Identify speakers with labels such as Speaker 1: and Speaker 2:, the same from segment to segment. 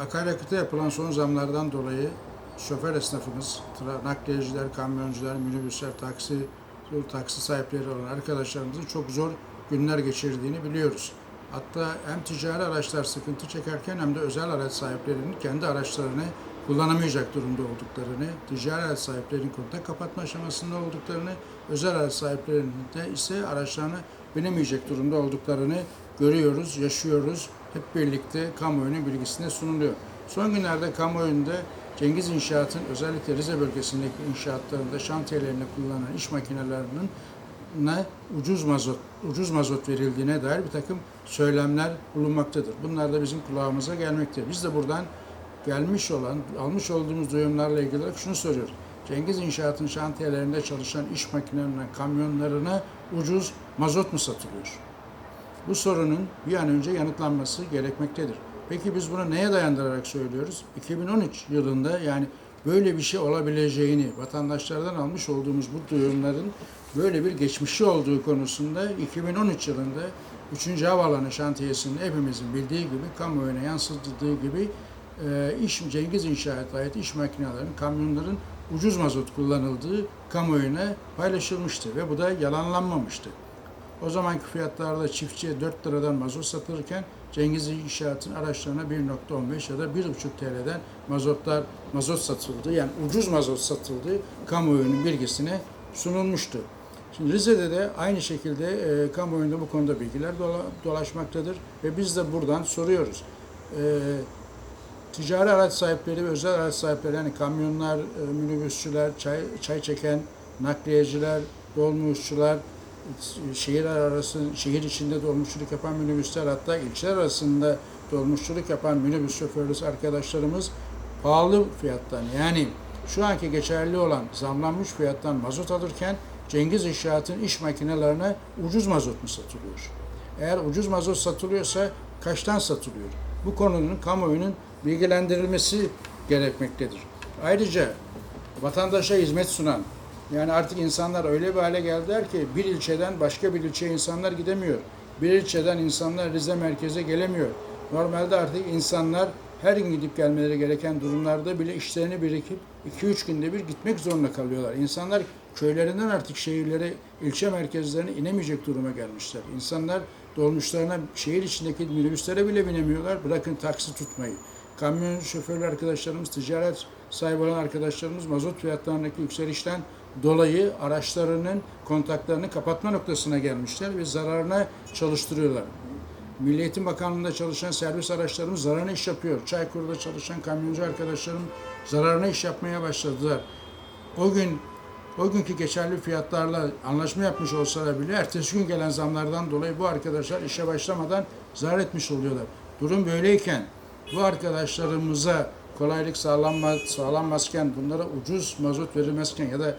Speaker 1: akaryakıta yapılan son zamlardan dolayı şoför esnafımız, nakliyeciler, kamyoncular, minibüsler, taksi, taksi sahipleri olan arkadaşlarımızın çok zor günler geçirdiğini biliyoruz. Hatta hem ticari araçlar sıkıntı çekerken hem de özel araç sahiplerinin kendi araçlarını kullanamayacak durumda olduklarını, ticari araç sahiplerinin konuda kapatma aşamasında olduklarını, özel araç sahiplerinin de ise araçlarına binemeyecek durumda olduklarını görüyoruz, yaşıyoruz. Hep birlikte kamuoyunun bilgisine sunuluyor. Son günlerde kamuoyunda Cengiz İnşaat'ın özellikle Rize bölgesindeki inşaatlarında şantiyelerinde kullanılan iş makinelerinin ne ucuz mazot ucuz mazot verildiğine dair bir takım söylemler bulunmaktadır. Bunlar da bizim kulağımıza gelmektedir. Biz de buradan gelmiş olan, almış olduğumuz duyumlarla ilgili olarak şunu soruyoruz. Cengiz İnşaat'ın şantiyelerinde çalışan iş makinelerine, kamyonlarına ucuz mazot mu satılıyor? Bu sorunun bir an önce yanıtlanması gerekmektedir. Peki biz bunu neye dayandırarak söylüyoruz? 2013 yılında yani böyle bir şey olabileceğini vatandaşlardan almış olduğumuz bu duyumların böyle bir geçmişi olduğu konusunda 2013 yılında 3. Havaalanı şantiyesinde hepimizin bildiği gibi kamuoyuna yansıtıldığı gibi e, iş Cengiz İnşaat'a ait iş makinelerinin, kamyonların ucuz mazot kullanıldığı kamuoyuna paylaşılmıştı ve bu da yalanlanmamıştı. O zamanki fiyatlarda çiftçiye 4 liradan mazot satılırken Cengiz İnşaat'ın araçlarına 1.15 ya da 1.5 TL'den mazotlar mazot satıldı. Yani ucuz mazot satıldığı kamuoyunun bilgisine sunulmuştu. Şimdi Rize'de de aynı şekilde e, kamuoyunda bu konuda bilgiler dola- dolaşmaktadır ve biz de buradan soruyoruz. E, ticari araç sahipleri ve özel araç sahipleri yani kamyonlar, e, minibüsçüler, çay, çay çeken nakliyeciler, dolmuşçular, şehir arası, şehir içinde dolmuşçuluk yapan minibüsler hatta ilçeler arasında dolmuşçuluk yapan minibüs şoförlüsü arkadaşlarımız pahalı fiyattan yani şu anki geçerli olan zamlanmış fiyattan mazot alırken Cengiz İnşaat'ın iş makinelerine ucuz mazot mu satılıyor? Eğer ucuz mazot satılıyorsa kaçtan satılıyor? Bu konunun kamuoyunun bilgilendirilmesi gerekmektedir. Ayrıca vatandaşa hizmet sunan, yani artık insanlar öyle bir hale geldiler ki bir ilçeden başka bir ilçeye insanlar gidemiyor. Bir ilçeden insanlar Rize merkeze gelemiyor. Normalde artık insanlar her gün gidip gelmeleri gereken durumlarda bile işlerini birikip 2-3 günde bir gitmek zorunda kalıyorlar. İnsanlar köylerinden artık şehirlere, ilçe merkezlerine inemeyecek duruma gelmişler. İnsanlar dolmuşlarına, şehir içindeki minibüslere bile binemiyorlar. Bırakın taksi tutmayı. Kamyon şoförlü arkadaşlarımız, ticaret sahibi olan arkadaşlarımız mazot fiyatlarındaki yükselişten dolayı araçlarının kontaklarını kapatma noktasına gelmişler ve zararına çalıştırıyorlar. Milli Eğitim Bakanlığı'nda çalışan servis araçlarımız zararına iş yapıyor. Çaykur'da çalışan kamyoncu arkadaşlarım zararına iş yapmaya başladılar. O gün o günkü geçerli fiyatlarla anlaşma yapmış olsalar bile ertesi gün gelen zamlardan dolayı bu arkadaşlar işe başlamadan zarar etmiş oluyorlar. Durum böyleyken bu arkadaşlarımıza kolaylık sağlanmaz, sağlanmazken bunlara ucuz mazot verilmezken ya da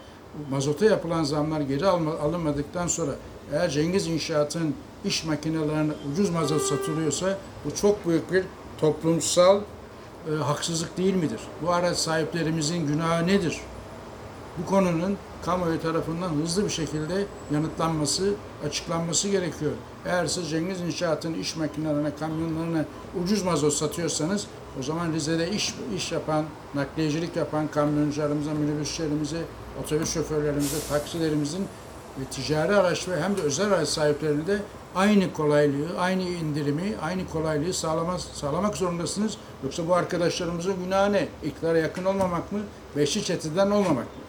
Speaker 1: mazota yapılan zamlar geri alınmadıktan sonra eğer Cengiz İnşaat'ın iş makinelerine ucuz mazot satılıyorsa bu çok büyük bir toplumsal e, haksızlık değil midir? Bu araç sahiplerimizin günahı nedir? Bu konunun kamuoyu tarafından hızlı bir şekilde yanıtlanması, açıklanması gerekiyor. Eğer siz Cengiz İnşaat'ın iş makinelerine, kamyonlarına ucuz mazot satıyorsanız o zaman Rize'de iş iş yapan, nakliyecilik yapan kamyoncularımıza, minibüsçilerimize, otobüs şoförlerimize, taksilerimizin ve ticari araç ve hem de özel araç sahiplerine de aynı kolaylığı, aynı indirimi, aynı kolaylığı sağlamak, sağlamak zorundasınız. Yoksa bu arkadaşlarımızın günahı ne? İktidara yakın olmamak mı? Beşli çeteden olmamak mı?